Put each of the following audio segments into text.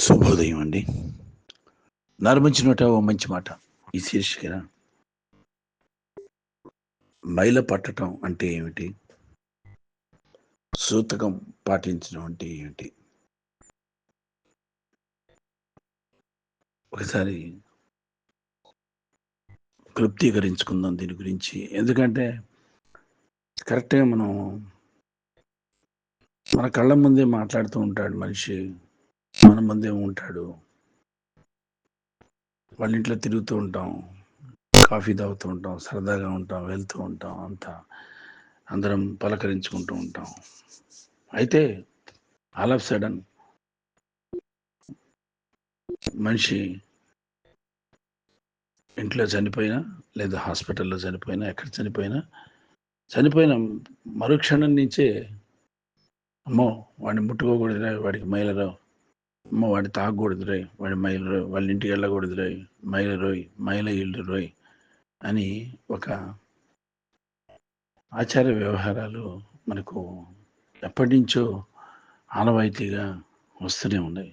శుభోదయం అండి. నరమంచి ఓ మంచి మాట. ఈ శీర్షిక మైల పట్టటం అంటే ఏమిటి? సూతకం పాటించడం అంటే ఏమిటి? ఒకసారి క్లుప్తీకరించుకుందాం దీని గురించి. ఎందుకంటే కరెక్ట్గా మనం మన కళ్ళ ముందే మాట్లాడుతూ ఉంటాడు మనిషి. మన ముందే ఉంటాడు. వాళ్ళ ఇంట్లో తిరుగుతూ ఉంటాం. కాఫీ తాగుతూ ఉంటాం. సరదాగా ఉంటాం. వెళ్తూ ఉంటాం. అంతా అందరం పలకరించుకుంటూ ఉంటాం. అయితే ఆల్ ఆఫ్ సడన్ మనిషి ఇంట్లో చనిపోయినా లేదా హాస్పిటల్లో చనిపోయినా ఎక్కడ చనిపోయినా చనిపోయిన మరుక్షణం నుంచే అమ్మో వాడిని ముట్టుకోకూడదురా వాడికి మైలరో అమ్మ వాడి తాగకూడదు రోయ్ వాడి మైలు రోయ్ వాళ్ళ ఇంటికి వెళ్ళకూడదు రోయ్ మైల రోయ్ మైల ఇల్లు రోయ్ అని ఒక ఆచార వ్యవహారాలు మనకు ఎప్పటి నుంచో ఆనవాయితీగా వస్తూనే ఉన్నాయి.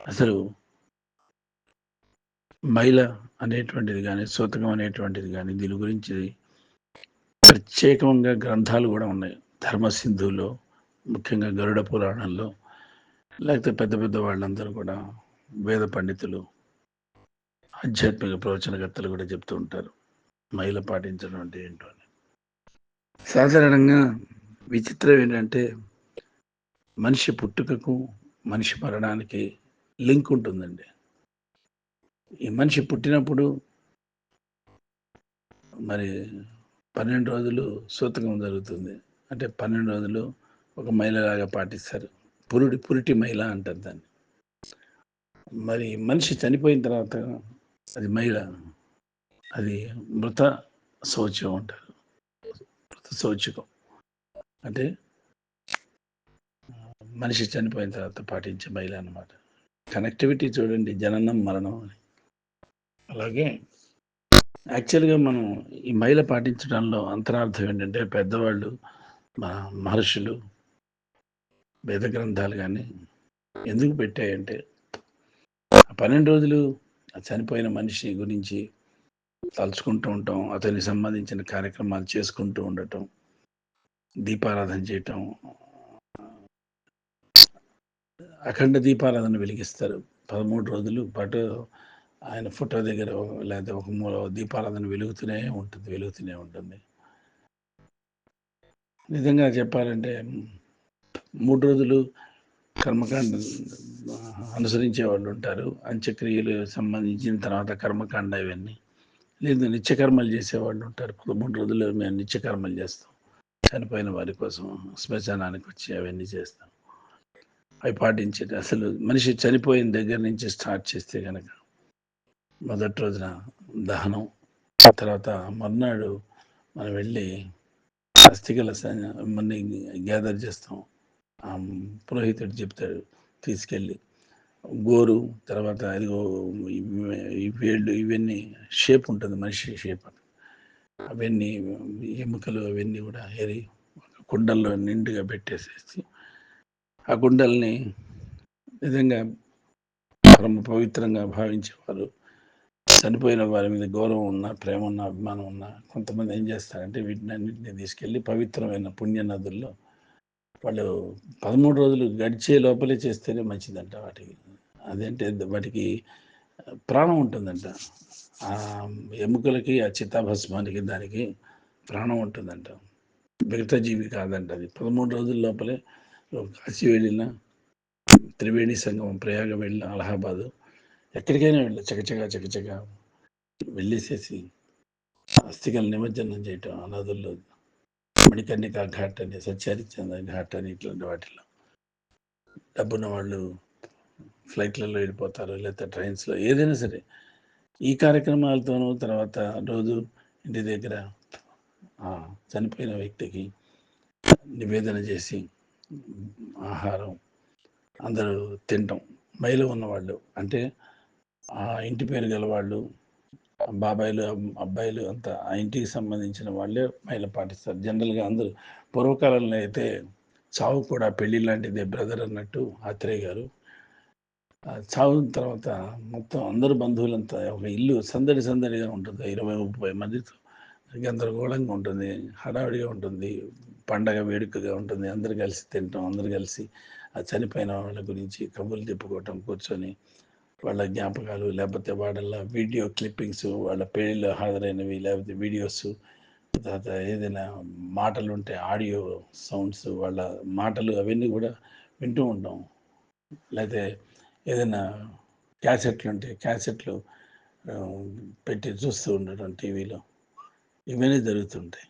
అసలు మైల అనేటువంటిది కానీ సూతకం అనేటువంటిది కానీ దీని గురించి ప్రత్యేకంగా గ్రంథాలు కూడా ఉన్నాయి. ధర్మసింధులో ముఖ్యంగా గరుడ పురాణంలో లేకపోతే పెద్ద పెద్ద వాళ్ళందరూ కూడా వేద పండితులు ఆధ్యాత్మిక ప్రవచనకర్తలు కూడా చెప్తూ ఉంటారు మహిళ పాటించడం అంటే ఏంటో అని. సాధారణంగా విచిత్రం ఏంటంటే మనిషి పుట్టుకకు మనిషి మరణానికి లింక్ ఉంటుందండి. ఈ మనిషి పుట్టినప్పుడు మరి పన్నెండు రోజులు సూతకం జరుగుతుంది. అంటే పన్నెండు రోజులు ఒక మహిళలాగా పాటిస్తారు. పురుడి పురిటి మహిళ అంటారు దాన్ని. మరి మనిషి చనిపోయిన తర్వాత అది మహిళ అది మృత శౌచ్యం అంటారు. మృత శౌచకం. అంటే మనిషి చనిపోయిన తర్వాత పాటించే మహిళ అన్నమాట. కనెక్టివిటీ చూడండి జననం మరణం అని. అలాగే యాక్చువల్గా మనం ఈ మహిళ పాటించడంలో అంతరార్థం ఏంటంటే పెద్దవాళ్ళు మన మహర్షులు వేద గ్రంథాలు కానీ ఎందుకు పెట్టాయంటే పన్నెండు రోజులు చనిపోయిన మనిషి గురించి తలుచుకుంటూ ఉంటాం అతనికి సంబంధించిన కార్యక్రమాలు చేసుకుంటూ ఉండటం దీపారాధన చేయటం అఖండ దీపారాధన వెలిగిస్తారు. పదమూడు రోజులు పాటు ఆయన ఫోటో దగ్గర లేదా ఒక మూల దీపారాధన వెలుగుతూనే ఉంటుంది వెలుగుతూనే ఉంటుంది. నిజంగా చెప్పాలంటే మూడు రోజులు కర్మకాండ అనుసరించే వాళ్ళు ఉంటారు. అంత్యక్రియలు సంబంధించిన తర్వాత కర్మకాండ ఇవన్నీ. లేదు నిత్యకర్మలు చేసేవాళ్ళు ఉంటారు. పదమూడు రోజులు మేము నిత్యకర్మలు చేస్తాం. చనిపోయిన వారి కోసం శ్మశానానికి వచ్చి అవన్నీ చేస్తాం. అవి పాటించేది అసలు మనిషి చనిపోయిన దగ్గర నుంచి స్టార్ట్ చేస్తే కనుక మొదటి రోజున దహనం తర్వాత మర్నాడు మనం వెళ్ళి అస్థికల మన గ్యాదర్ చేస్తాం. పురోహితుడు చెప్తాడు తీసుకెళ్ళి. గోరు తర్వాత అదిగో ఈ వేళ్ళు ఇవన్నీ షేప్ ఉంటుంది మనిషి షేప్ అవన్నీ ఎముకలు అవన్నీ కూడా ఏరి కుండల్లో నిండుగా పెట్టేసేసి ఆ కుండల్ని నిజంగా పరమ పవిత్రంగా భావించేవారు. చనిపోయిన వారి మీద గౌరవం ఉన్న ప్రేమ ఉన్న అభిమానం ఉన్న కొంతమంది ఏం చేస్తారంటే వీటిని అన్నింటినీ తీసుకెళ్ళి పవిత్రమైన పుణ్య నదుల్లో వాళ్ళు పదమూడు రోజులు గడిచే లోపలే చేస్తేనే మంచిదంట వాటికి అదేంటే? వాటికి ప్రాణం ఉంటుందంట. ఆ ఎముకలకి ఆ చిత్తాభస్మానికి దానికి ప్రాణం ఉంటుందంట. మిగతా జీవి కాదంట అది. పదమూడు రోజుల లోపలే కాశీ వెళ్ళిన త్రివేణి సంగమం ప్రయాగ వెళ్ళిన అలహాబాదు ఎక్కడికైనా వెళ్ళి చకచక చకచక వెళ్ళేసేసి అస్థికలు నిమజ్జనం చేయటం అనాథుల్లో మణికర్ణిక ఘాట్ అని సత్యహరిచంద్ర ఘాట్ అని ఇట్లాంటి వాటిలో. డబ్బున్న వాళ్ళు ఫ్లైట్లలో వెళ్ళిపోతారు లేకపోతే ట్రైన్స్లో ఏదైనా సరే. ఈ కార్యక్రమాలతోనూ తర్వాత రోజు ఇంటి దగ్గర చనిపోయిన వ్యక్తికి నివేదన చేసి ఆహారం అందరూ తినటం మైలో ఉన్నవాళ్ళు అంటే ఆ ఇంటి పేరు గల వాళ్ళు బాబాయిలు అబ్బాయిలు అంతా ఆ ఇంటికి సంబంధించిన వాళ్ళే మహిళ పాటిస్తారు. జనరల్గా అందరూ పూర్వకాలంలో అయితే చావు కూడా పెళ్ళి లాంటిదే బ్రదర్ అన్నట్టు ఆత్రేయ గారు. ఆ చావు తర్వాత మొత్తం అందరు బంధువులంతా ఒక ఇల్లు సందడి సందడిగా ఉంటుంది. ఇరవై ముప్పై మందితో గందరగోళంగా ఉంటుంది. హడావిడిగా ఉంటుంది. పండగ వేడుకగా ఉంటుంది. అందరు కలిసి తింటాం అందరు కలిసి ఆ చనిపోయిన వాళ్ళ గురించి కబుర్లు తిప్పుకోవటం కూర్చొని వాళ్ళ జ్ఞాపకాలు లేకపోతే వాళ్ళ వీడియో క్లిప్పింగ్స్ వాళ్ళ పెళ్ళిలో హాజరైనవి లేకపోతే వీడియోస్ తర్వాత ఏదైనా మాటలు ఉంటే ఆడియో సౌండ్స్ వాళ్ళ మాటలు అవన్నీ కూడా వింటూ ఉంటాం. లేకపోతే ఏదైనా క్యాసెట్లు ఉంటే క్యాసెట్లు పెట్టి చూస్తూ ఉండటం టీవీలో. ఇవన్నీ జరుగుతుంటాయి.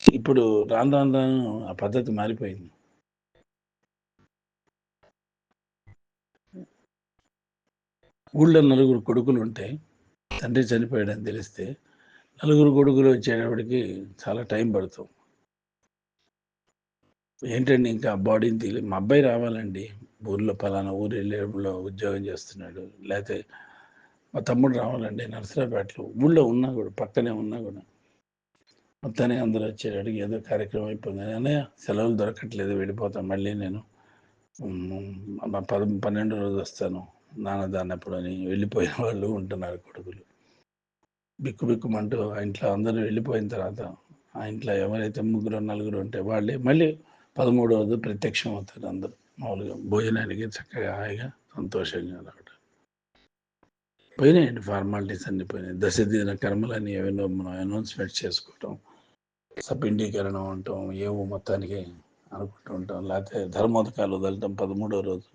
ఇప్పుడు రాను రాను రాను ఆ పద్ధతి మారిపోయింది. ఊళ్ళో నలుగురు కొడుకులు ఉంటే తండ్రి చనిపోయాడని తెలిస్తే నలుగురు కొడుకులు వచ్చేటప్పటికి చాలా టైం పడుతుంది ఏంటండి ఇంకా బాడీని తీలి మా అబ్బాయి రావాలండి. ఊర్లో పలానా ఊరు వెళ్ళేలో ఉద్యోగం చేస్తున్నాడు. లేకపోతే మా తమ్ముడు రావాలండి నర్సరాపేటలో ఊళ్ళో ఉన్నా కూడా పక్కనే ఉన్నా కూడా. మొత్తానికి అందరూ వచ్చేటడికి ఏదో కార్యక్రమం అయిపోయింది అన్నయ్య సెలవులు దొరకట్లేదు వెళ్ళిపోతాను మళ్ళీ నేను మా పద పన్నెండు రోజు వస్తాను. నాన్న దాన్నప్పుడు అని వెళ్ళిపోయిన వాళ్ళు ఉంటున్నారు కొడుకులు. బిక్కు బిక్కుమంటూ ఆ ఇంట్లో అందరూ వెళ్ళిపోయిన తర్వాత ఆ ఇంట్లో ఎవరైతే ముగ్గురు నలుగురు ఉంటే వాళ్ళే మళ్ళీ పదమూడో రోజు ప్రత్యక్షం అవుతారు అందరూ. మామూలుగా భోజనానికి చక్కగా హాయిగా సంతోషంగా రావడం పోయినాయండి ఫార్మాలిటీస్ అన్ని పోయినాయి. దశ దిన కర్మలని ఏవైనా మనం అనౌన్స్మెంట్ చేసుకోవటం సపిండీకరణ ఉండటం ఏవో మొత్తానికి అనుకుంటూ ఉంటాం. లేకపోతే ధర్మోదకాలు వదలటం పదమూడో రోజు.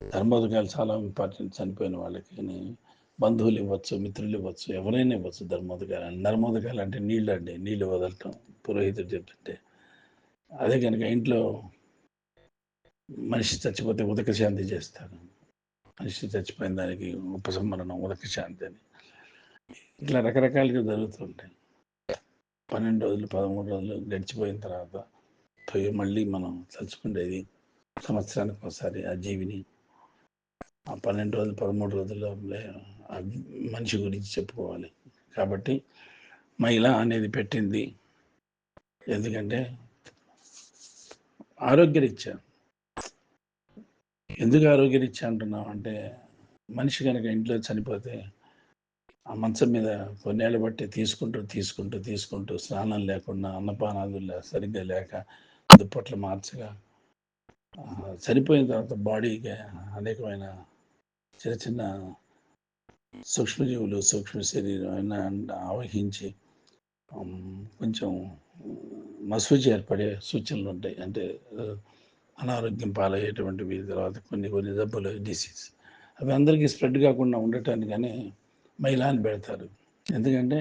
ధర్మోదకాలు చాలా ఇంపార్టెంట్ చనిపోయిన వాళ్ళకి కానీ బంధువులు ఇవ్వచ్చు మిత్రులు ఇవ్వచ్చు ఎవరైనా ఇవ్వచ్చు ధర్మోదకాలు ధర్మోదకాలు అంటే నీళ్ళు అండి నీళ్ళు వదలటం పురోహితుడు చెప్తుంటే. అదే కనుక ఇంట్లో మనిషి చచ్చిపోతే ఉదక శాంతి చేస్తారు మనిషి చచ్చిపోయిన దానికి ఉపసంహరణం ఉదక శాంతి అని. ఇట్లా రకరకాలుగా జరుగుతుంటాయి. పన్నెండు రోజులు పదమూడు రోజులు గడిచిపోయిన తర్వాత పోయి మళ్ళీ మనం తలుచుకునేది సంవత్సరానికి ఒకసారి ఆ జీవిని ఆ పన్నెండు రోజులు పదమూడు రోజుల్లో మనిషి గురించి చెప్పుకోవాలి. కాబట్టి మహిళ అనేది పెట్టింది. ఎందుకంటే ఆరోగ్యరీత్యా. ఎందుకు ఆరోగ్యరీత్యా అంటున్నాం అంటే మనిషి కనుక ఇంట్లో చనిపోతే ఆ మంచం మీద కొన్నేళ్ళు బట్టి తీసుకుంటూ తీసుకుంటూ తీసుకుంటూ స్నానం లేకుండా అన్నపానాదులు సరిగ్గా లేక దుప్పట్లు మార్చగా చనిపోయిన తర్వాత బాడీకి అనేకమైన చిన్న చిన్న సూక్ష్మజీవులు సూక్ష్మ శరీరం అయినా ఆవహించి కొంచెం మసూచి ఏర్పడే సూచనలు ఉంటాయి. అంటే అనారోగ్యం పాలయ్యేటువంటివి తర్వాత కొన్ని కొన్ని దెబ్బలు డిసీజ్ అవి అందరికీ స్ప్రెడ్ కాకుండా ఉండటానికని మైలాన్ని పెడతారు. ఎందుకంటే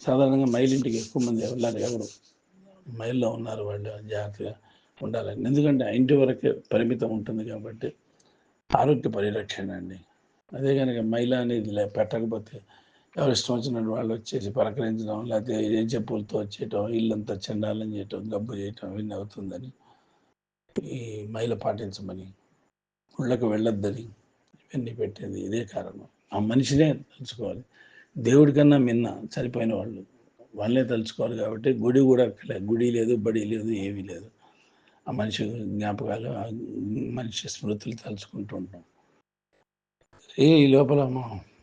సాధారణంగా మైలింటికి ఎక్కువ మంది వెళ్ళారు ఎవరు? మైల్లో ఉన్నారు వాళ్ళు జాగ్రత్తగా ఉండాలని. ఎందుకంటే ఆ ఇంటి వరకే పరిమితం ఉంటుంది కాబట్టి ఆరోగ్య పరిరక్షణ అండి. అదే కనుక మహిళ అనేది పెట్టకపోతే ఎవరు ఇష్టం వచ్చినట్టు వాళ్ళు వచ్చేసి పలకరించడం లేకపోతే ఏం చెప్పులతో వచ్చేయటం ఇల్లంతా చండాలని చేయటం గబ్బు చేయటం ఇవన్నీ అవుతుందని ఈ మహిళ పాటించమని గుళ్ళకు వెళ్ళొద్దని ఇవన్నీ పెట్టేది ఇదే కారణం. ఆ మనిషినే తలుచుకోవాలి. దేవుడి కన్నా మిన్న చనిపోయిన వాళ్ళు వాళ్ళే తలుచుకోవాలి కాబట్టి గుడి కూడా గుడి లేదు బడి లేదు ఏమీ లేదు. ఆ మనిషి జ్ఞాపకాలు ఆ మనిషి స్మృతులు తలుచుకుంటూ ఉంటాం. ఏ ఈ లోపల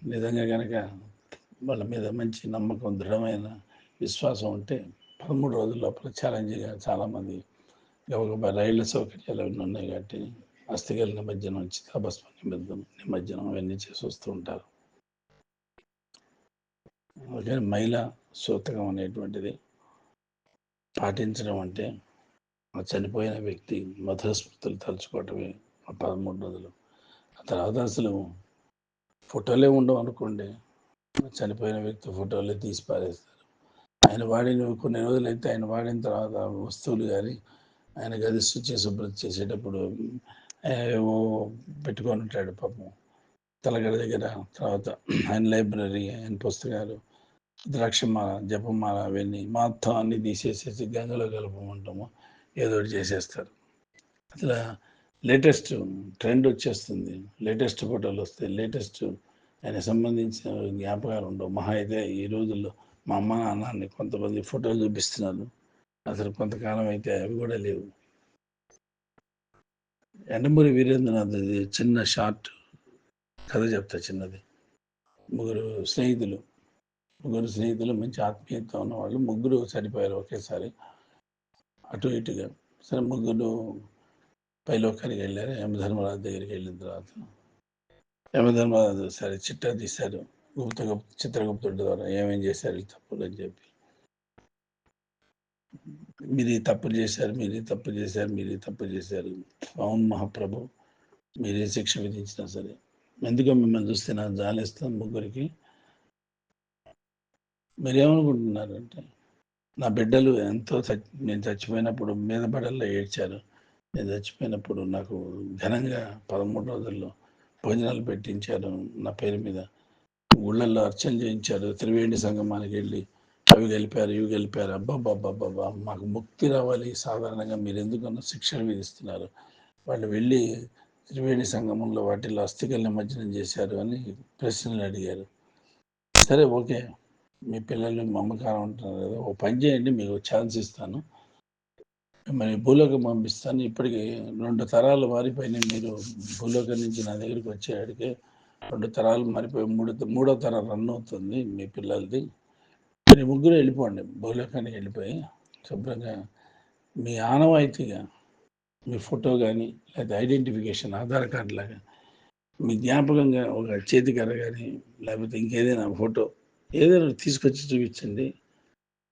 నిజంగా కనుక వాళ్ళ మీద మంచి నమ్మకం దృఢమైన విశ్వాసం ఉంటే పదమూడు రోజుల లోపల ఛాలెంజ్గా చాలామంది గబగబా రైళ్ళ సౌకర్యాలు అవన్నీ ఉన్నాయి కాబట్టి అస్థికల నిమజ్జనం చిత్రభస్మ నిమజ్జనం నిమజ్జనం అవన్నీ చేసి వస్తూ ఉంటారు. అలాగే మహిళ సూతకం అనేటువంటిది పాటించడం అంటే ఆ చనిపోయిన వ్యక్తి మధుర స్మృతులు తలుచుకోవటమే ఆ పదమూడు రోజులు. ఆ తర్వాత అసలు ఫోటోలే ఉండవు అనుకోండి. చనిపోయిన వ్యక్తి ఫోటోలే తీసి పారేస్తారు. ఆయన వాడిన కొన్ని రోజులు అయితే ఆయన వాడిన తర్వాత వస్తువులు కానీ ఆయన గది శుచి శుభ్రత చేసేటప్పుడు ఏవో పెట్టుకొని ఉంటాడు పాపం. తలగడ దగ్గర తర్వాత ఆయన లైబ్రరీ ఆయన పుస్తకాలు ద్రాక్షమాల జపమాల అవన్నీ మొత్తం అన్ని తీసేసేసి గంగలో కలపమంటాము. ఏదో ఒకటి చేసేస్తారు. అసలు లేటెస్ట్ ట్రెండ్ వచ్చేస్తుంది. లేటెస్ట్ ఫోటోలు వస్తాయి. లేటెస్ట్ ఆయన సంబంధించిన జ్ఞాపకాలు ఉండవు. మహా అయితే ఈ రోజుల్లో మా అమ్మ నాన్నని కొంతమంది ఫోటోలు చూపిస్తున్నారు. అసలు కొంతకాలం అయితే అవి కూడా లేవు. ఎండమూరి వీరేంద్రనాథ్ చిన్న షార్ట్ కథ చెప్తా చిన్నది. ముగ్గురు స్నేహితులు. ముగ్గురు స్నేహితులు మంచి ఆత్మీయత ఉన్నవాళ్ళు. ముగ్గురు చనిపోయారు ఒకేసారి. అటు ఇటుగా. సరే ముగ్గురు పైలోకానికి వెళ్ళారు? యమధర్మరాజు దగ్గరికి వెళ్ళిన తర్వాత? యమధర్మరాజు సరే చిట్టా తీశారు. గుప్త గుప్త చిత్రగుప్తుడి ద్వారా ఏమేం చేశారు? ఈ తప్పులు అని చెప్పి. మీరు ఈ తప్పులు చేశారు మీరు ఈ తప్పు చేశారు మీరు ఈ తప్పు చేశారు. అవును మహాప్రభు మీరే శిక్ష విధించినా సరే. ఎందుకో మిమ్మల్ని చూస్తే నాకు జాలేస్తాను ముగ్గురికి. మీరేమనుకుంటున్నారంటే? నా బిడ్డలు ఎంతో చచ్చి నేను చచ్చిపోయినప్పుడు మీద బడల్లో ఏడ్చారు. నేను చచ్చిపోయినప్పుడు నాకు ఘనంగా పదమూడు రోజుల్లో భోజనాలు పెట్టించారు నా పేరు మీద. ఊళ్ళల్లో అర్చన చేయించారు. త్రివేణి సంగమానికి వెళ్ళి అవి గెలిపారు ఇవి గెలిపారు. అబ్బాబ్బాబ్బాబ్బా మాకు ముక్తి రావాలి. సాధారణంగా మీరు ఎందుకన్నా శిక్షలు విధిస్తున్నారు? వాళ్ళు వెళ్ళి త్రివేణి సంగమంలో వాటిల్లో అస్థికల నిమజ్జనం చేశారు అని ప్రశ్నలు అడిగారు. సరే ఓకే. మీ పిల్లలు మమ్మకారం ఉంటున్నారు కదా ఓ పని చేయండి మీకు ఛాన్స్ ఇస్తాను. మిమ్మల్ని భూలోకం పంపిస్తాను. ఇప్పటికి రెండు తరాలు మారిపోయిన మీరు భూలోకం నుంచి నా దగ్గరికి వచ్చేవాడికి రెండు తరాలు మారిపోయి మూడు మూడో తరం రన్ అవుతుంది మీ పిల్లలది. మీరు ముగ్గురు వెళ్ళిపోండి భూలోకానికి వెళ్ళిపోయి శుభ్రంగా. మీ ఆనవాయితీగా మీ ఫోటో కానీ లేదా ఐడెంటిఫికేషన్ ఆధార్ కార్డు లాగా మీ జ్ఞాపకంగా ఒక చేతికర్ర కానీ లేకపోతే ఇంకేదైనా ఫోటో ఏదైనా తీసుకొచ్చి చూపించండి.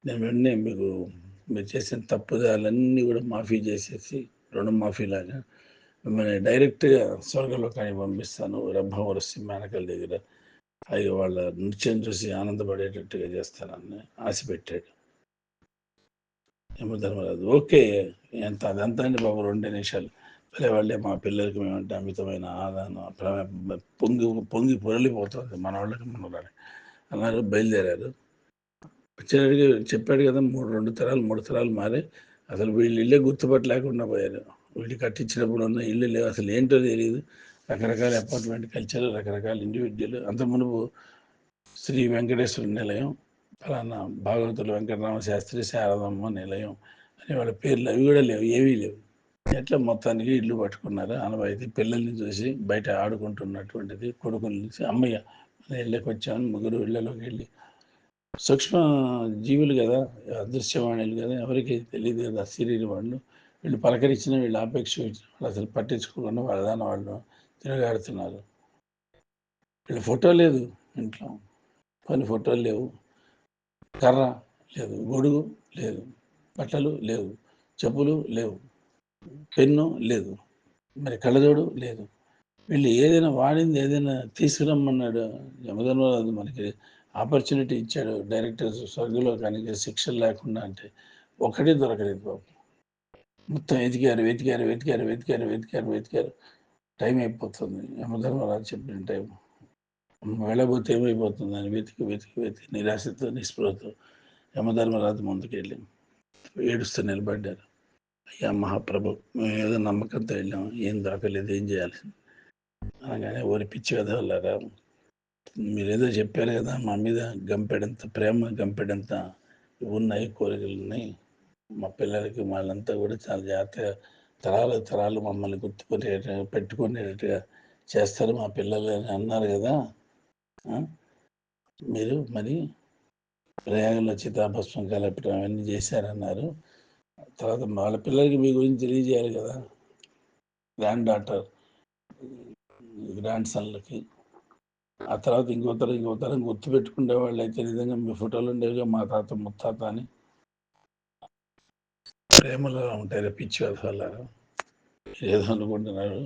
నేను వెంటనే మీకు మీరు చేసిన తప్పుదాలన్నీ కూడా మాఫీ చేసేసి రుణం మాఫీలాగా మిమ్మల్ని డైరెక్ట్గా స్వర్గలోకానికి పంపిస్తాను. రబ్భవరసి మేనకల దగ్గర. అవి వాళ్ళ నృత్యం చూసి ఆనందపడేటట్టుగా చేస్తానని ఆశ పెట్టాడు యమధర్మరాజు ఓకే. ఎంత అదంతా అండి బాబు రెండే నిమిషాలు. పిల్లవాళ్ళే వాళ్ళే మా పిల్లలకి మేమంటే అమితమైన ఆదానం ప్రమే పొంగి పొంగి పొరలిపోతుంది. మన వాళ్ళకి మనం అన్నారు బయలుదేరారు. వచ్చేటికి చెప్పాడు కదా మూడు రెండు తరాలు మూడు తరాలు మారే. అసలు వీళ్ళు ఇల్లే గుర్తుపట్టలేకుండా పోయారు. వీళ్ళు కట్టించినప్పుడు ఉన్న ఇల్లు లేవు. అసలు ఏంటో తెలియదు రకరకాల అపార్ట్మెంట్ కల్చర్ రకరకాల ఇండివిజువల్ అంత మునుపు శ్రీ వెంకటేశ్వర నిలయం ఫలానా భాగవతుల వెంకటరామ శాస్త్రి శారదమ్మ నిలయం అని వాళ్ళ పేర్లు అవి కూడా లేవు ఏవీ లేవు. ఎట్లా మొత్తానికి ఇల్లు పట్టుకున్నారు? అనవైతే పిల్లల్ని చూసి బయట ఆడుకుంటున్నటువంటిది కొడుకుల నుంచి అమ్మయ్య ఇళ్ళకి వచ్చామని ముగ్గురు ఇళ్ళలోకి వెళ్ళి. సూక్ష్మ జీవులు కదా అదృశ్యవాణులు కదా ఎవరికి తెలియదు కదా శరీర వాళ్ళు. వీళ్ళు పలకరించిన వీళ్ళు ఆపేక్ష వాళ్ళు అసలు పట్టించుకోకుండా వాళ్ళదాన వాళ్ళు తిరగాడుతున్నారు. వీళ్ళ ఫోటో లేదు ఇంట్లో. కొన్ని ఫోటోలు లేవు. కర్ర లేదు గొడుగు లేదు బట్టలు లేవు చెప్పులు లేవు పెన్ను లేదు మరి కళ్ళజోడు లేదు. వీళ్ళు ఏదైనా వాడింది ఏదైనా తీసుకురమ్మన్నాడు. యమధర్మరాజు మనకి ఆపర్చునిటీ ఇచ్చాడు. డైరెక్టర్ స్వర్గంలో కానీ శిక్షలు లేకుండా అంటే ఒకటే దొరకలేదు బాబు. మొత్తం వెతికారు వెతికారు వెతికారు వెతికారు వెతికారు వెతికారు. టైం అయిపోతుంది. యమధర్మరాజు చెప్పిన టైం. వెళ్ళబోతే ఏమైపోతుంది? అని వెతికి వెతికి వెతికి నిరాశతో నిస్పృహతో యమధర్మరాజు ముందుకెళ్ళి ఏడుస్తూ నిలబడ్డారు. అయ్యా మహాప్రభు మేము ఏదో నమ్మకంతో వెళ్ళాం. ఏం దొరకలేదు ఏం చేయాలి అనగానే ఓరి పిచ్చి కదా మీరేదో చెప్పారు కదా మా మీద గంపెడంత ప్రేమ గంపెడంత ఉన్నాయి కోరికలు ఉన్నాయి. మా పిల్లలకి వాళ్ళంతా కూడా చాలా జాగ్రత్తగా తరాలు తరాలు మమ్మల్ని గుర్తుకునే పెట్టుకునేటట్టుగా చేస్తారు మా పిల్లలు అని అన్నారు కదా. మీరు మరి ప్రయాగంలో చితాభస్మం కలపడం అవన్నీ చేశారన్నారు. తర్వాత వాళ్ళ పిల్లలకి మీ గురించి తెలియజేయాలి కదా. Grand daughter. గ్రాండ్ సన్లకి ఆ తర్వాత ఇంకో తరం ఇంకో తరం గుర్తుపెట్టుకునే వాళ్ళు అయితే నిజంగా మీ ఫోటోలు ఉండేవిగా మా తాత ముత్తాత అని. ప్రేమలో ఉంటారు పిచ్చి వదలారు ఏదో అనుకుంటున్నారు.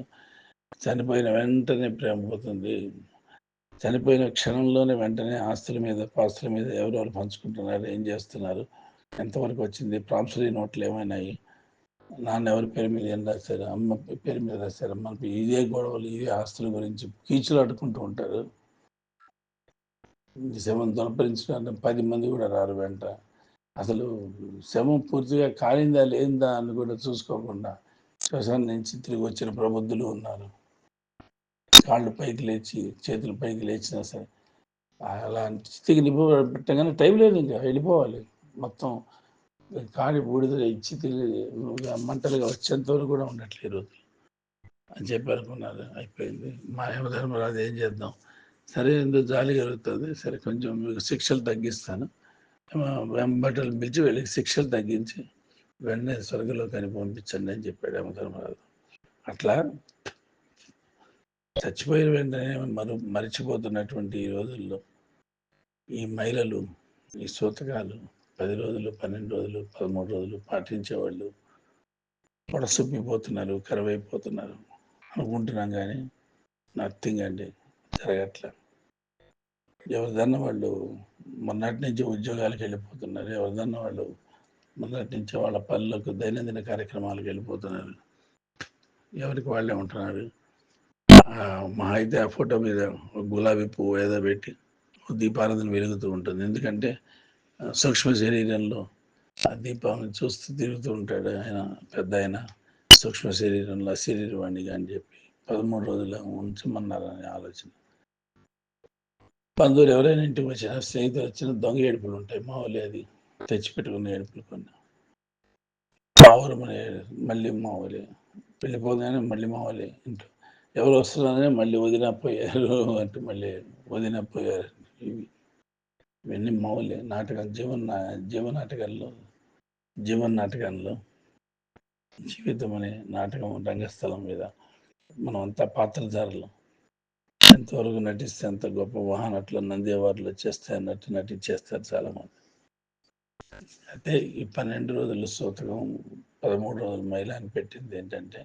చనిపోయిన వెంటనే ప్రేమ పోతుంది. చనిపోయిన క్షణంలోనే వెంటనే ఆస్తుల మీద పాస్తుల మీద ఎవరెవరు పంచుకుంటున్నారు ఏం చేస్తున్నారు ఎంతవరకు వచ్చింది ప్రాంసరీ నోట్లు ఏమైనాయి నాన్న ఎవరి పేరు మీద ఏం రాశారు? అమ్మ పేరు మీద రాశారు? మనకి ఇదే గొడవలు ఇదే ఆస్తుల గురించి కీచులు అడుకుంటూ ఉంటారు. శవం దొరపరించడానికి పది మంది కూడా రారు వెంట. అసలు శవం పూర్తిగా కాలిందా లేందా అని కూడా చూసుకోకుండా శ్మశానం నుంచి తిరిగి వచ్చిన ప్రబుద్ధులు ఉన్నారు. కాళ్ళు పైకి లేచి చేతులు పైకి లేచినా సరే. అలాంటి స్థితికి నింప పెట్టగానే టైం లేదు ఇంకా వెళ్ళిపోవాలి. మొత్తం కాడి బూడిద ఇచ్చి తిరిగి మంటలుగా వచ్చేంత వరకు కూడా ఉండట్లేదు అని చెప్పి అనుకున్నారు. అయిపోయింది. మా యమధర్మరాజు ఏం చేద్దాం? సరే ఎందుకు జాలి కలుగుతుంది. సరే కొంచెం మీకు శిక్షలు తగ్గిస్తాను. వెంబటలు పిలిచి వెళ్ళి శిక్షలు తగ్గించి వెంటనే స్వర్గంలోకి పంపించండి అని చెప్పాడు యమధర్మరాజు. అట్లా చచ్చిపోయిన వెంటనే మరు మరిచిపోతున్నటువంటి ఈ రోజుల్లో ఈ మహిళలు ఈ సూతకాలు పది రోజులు పన్నెండు రోజులు పదమూడు రోజులు పాటించేవాళ్ళు. పొడసొప్పిపోతున్నారు కరువైపోతున్నారు. అనుకుంటున్నాం కానీ నథింగ్ అండి జరగట్లే. ఎవరిదన్నా వాళ్ళు మొన్నటి నుంచి ఉద్యోగాలకు వెళ్ళిపోతున్నారు. ఎవరిదన్నా వాళ్ళు మొన్నటి నుంచి వాళ్ళ పనులకు దైనందిన కార్యక్రమాలకు వెళ్ళిపోతున్నారు. ఎవరికి వాళ్ళే ఉంటున్నారు? మా అయితే ఆ ఫోటో మీద గులాబీ పువ్వు ఏదో పెట్టి దీపారాధన వెలుగుతూ ఉంటుంది. ఎందుకంటే సూక్ష్మ శరీరంలో ఆ దీపాలను చూస్తూ తిరుగుతూ ఉంటాడు ఆయన పెద్ద ఆయన. సూక్ష్మ శరీరంలో శరీరవాణిగా అని చెప్పి పదమూడు రోజులు ఉంచమన్నారని ఆలోచన. బంధువులు ఎవరైనా ఇంటికి వచ్చినా స్నేహితులు వచ్చిన దొంగ ఏడుపులు ఉంటాయి. మామూలు అది. తెచ్చిపెట్టుకున్న ఏడుపులు కొన్ని. మామూలు మళ్ళీ మామూలే వెళ్ళిపోగానే మళ్ళీ మామూలే ఇంట్లో. ఎవరు వస్తున్నారని మళ్ళీ వదిలిపోయారు అంటే మళ్ళీ వదిలిపోయారు ఇవి. ఇవన్నీ మౌలి నాటకం జీవన జీవనాటకాల్లో జీవన నాటకంలో జీవితం అనే నాటకం రంగస్థలం మీద మనం అంతా పాత్రధారులు ఎంతవరకు నటిస్తే అంత గొప్ప వాహనట్లు నంది అవార్డులు వచ్చేస్తే అన్నట్టు నటించేస్తారు చాలామంది. అయితే ఈ పన్నెండు రోజులు సూతకం పదమూడు రోజులు మహిళ అని పెట్టింది ఏంటంటే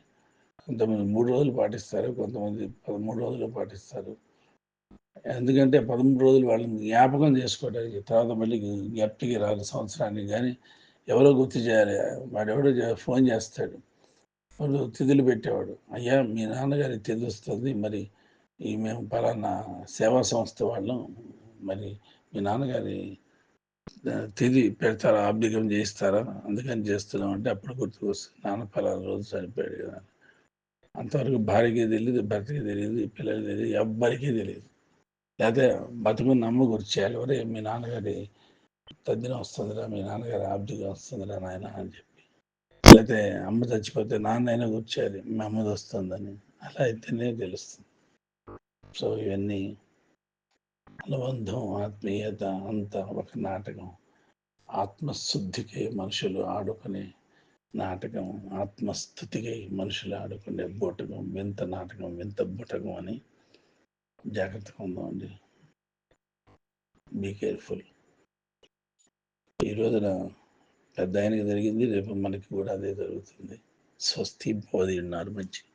కొంతమంది మూడు రోజులు పాటిస్తారు కొంతమంది పదమూడు రోజులు పాటిస్తారు. ఎందుకంటే పదమూడు రోజులు వాళ్ళని జ్ఞాపకం చేసుకోవడానికి తర్వాత మళ్ళీ జ్ఞప్తికి రాదు సంవత్సరానికి కానీ ఎవరో గుర్తు చేయాలి. వాడెవడో ఫోన్ చేస్తాడు. వాడు తిథులు పెట్టేవాడు. అయ్యా మీ నాన్నగారి తిథి వస్తుంది. మరి ఈ మేము పలానా సేవా సంస్థ వాళ్ళం. మరి మీ నాన్నగారి తిథి పెడతారా? అబ్లికం చేయిస్తారా? అందుకని చేస్తున్నాం అంటే అప్పుడు గుర్తుకు వస్తుంది. నాన్న పలానా రోజు చనిపోయాడు కదా అంతవరకు భార్యకి తెలియదు భర్తకి తెలియదు పిల్లలకి తెలియదు ఎవ్వరికీ తెలియదు. లేకపోతే బతుకుని నమ్మ గుర్తు చేయాలి ఒరే మీ నాన్నగారి తద్దిన వస్తుందిరా మీ నాన్నగారి ఆబ్దిగా వస్తుందిరా నాయన అని చెప్పి. లేకపోతే అమ్మ చచ్చిపోతే నాన్న అయినా గుర్చేయాలి మీ అమ్మది వస్తుందని అలా అయితేనే తెలుస్తుంది. సో ఇవన్నీ అనుబంధం ఆత్మీయత అంతా ఒక నాటకం. ఆత్మశుద్ధికి మనుషులు ఆడుకునే నాటకం ఆత్మస్థుతికి మనుషులు ఆడుకునే బూటకం వింత నాటకం వింత బుటకం అని జాగ్రత్తగా ఉందామండి. బీ కేర్ఫుల్ ఈ రోజున పెద్ద ఆయనకి జరిగింది రేపు మనకి కూడా అదే జరుగుతుంది. స్వస్తి బోధి ఉన్నారు మంచి.